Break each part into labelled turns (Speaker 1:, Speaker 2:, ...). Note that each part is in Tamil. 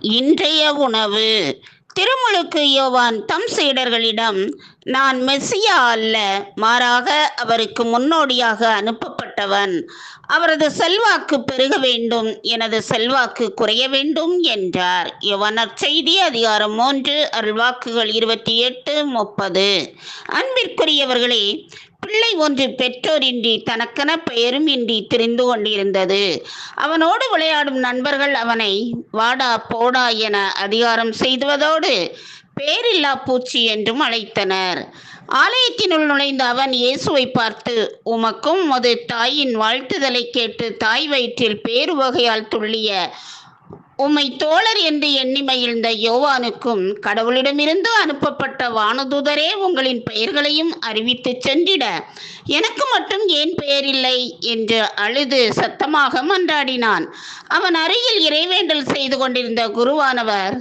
Speaker 1: இன்றைய உணவு. திருமுழுக்கு யோவான் தம் சீடர்களிடம் நான் மெஸ்ஸியா அல்ல மாறாக அவருக்கு முன்னோடியாக அனுப்பப்பட்டவன். அவரது செல்வாக்கு பெருக வேண்டும் எனது செல்வாக்கு குறைய வேண்டும் என்றார். யோவான் செய்தி அதிகாரம் மூன்று அருள்வாக்குகள் இருபத்தி எட்டு முப்பது. அன்பிற்குரியவர்களே பிள்ளை ஒன்று பெற்றோரின்றி தனக்கென பெயரும் இன்றி திரிந்து கொண்டிருந்தது. அவனோடு விளையாடும் நண்பர்கள் அவனை வாடா போடா என அதிகாரம் செய்துவதோடு பேரில்லா பூச்சி என்றும் அழைத்தனர். ஆலயத்தினுள் நுழைந்த அவன் இயேசுவை பார்த்து உமக்கும் அது தாயின் வாழ்த்துதலை கேட்டு தாய் வயிற்றில் பேரு வகையால் துள்ளிய உம்மை தோழர் என்று எண்ணி மகிழ்ந்த யோவானுக்கும் கடவுளிடமிருந்து அனுப்பப்பட்ட வானதூதரே உங்களின் பெயர்களையும் அறிவித்து சென்றிட. எனக்கு மட்டும் ஏன் பெயர் இல்லை என்று அழுது சத்தமாக மன்றாடினான். அவன் அருகில் இறைவேண்டல் செய்து கொண்டிருந்த குருவானவர்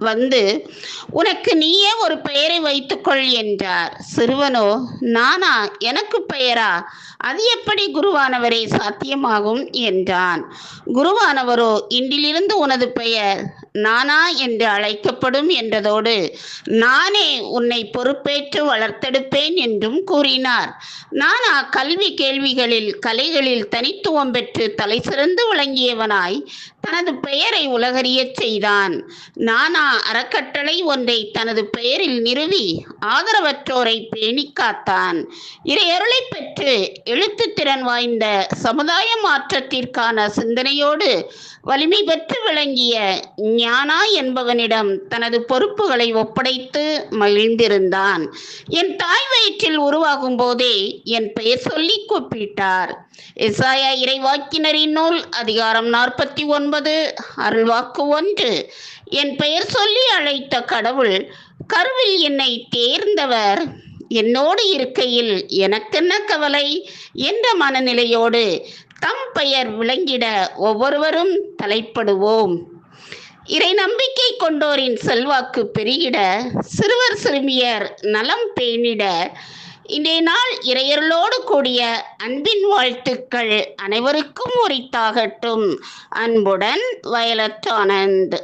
Speaker 1: வந்து உனக்கு நீயே ஒரு பெயரை வைத்துக்கொள் என்றார். சிறுவனோ நானா? எனக்கு பெயரா? அது எப்படி குருவானவரே சாத்தியமாகும்? என்றான். குருவானவரோ இன்றிலிருந்து உனது பெயர் நானா என்று அழைக்கப்படும் என்றதோடு நானே உன்னை பொறுப்பேற்று வளர்த்தெடுப்பேன் என்றும் கூறினார். நானா கல்வி கேள்விகளில் கலைகளில் தனித்துவம் பெற்று தலை சிறந்து விளங்கியவனாய் தனது பெயரை உலகறியச் செய்தான். நானா அறக்கட்டளை ஒன்றை தனது பெயரில் நிறுவி ஆதரவற்றோரை பேணி காத்தான் இறையருளை பெற்று எழுத்து திறன் வாய்ந்த சமுதாய மாற்றத்திற்கான சிந்தனையோடு வலிமை பெற்று விளங்கிய ஞானா என்பவனிடம் தனது பொறுப்புகளை ஒப்படைத்து மகிழ்ந்திருந்தான். என் தாய் வயிற்றில் உருவாகும் போதே என் பெயர் சொல்லி கூப்பிட்டார். இசாயா இறைவாக்கினரின் நூல் அதிகாரம் நாற்பத்தி ஒன்பது அருள்வாக்கு ஒன்று. என் பெயர் சொல்லி அழைத்த கடவுள் கருவில் என்னை சேர்ந்தவர். என்னோடு இருக்கையில் எனக்கென்ன கவலை? என்ற மனநிலையோடு தம் பெயர் விளங்கிட ஒவ்வொருவரும் தலைப்படுவோம். இறை நம்பிக்கை கொண்டோரின் செல்வாக்கு பெருகிட சிறுவர் சிறுமியர் நலம் பேணிட இன்றைய நாள் இறையர்களோடு கூடிய அன்பின் வாழ்த்துக்கள் அனைவருக்கும் உரித்தாகட்டும். அன்புடன் வயலட் ஆனந்த்.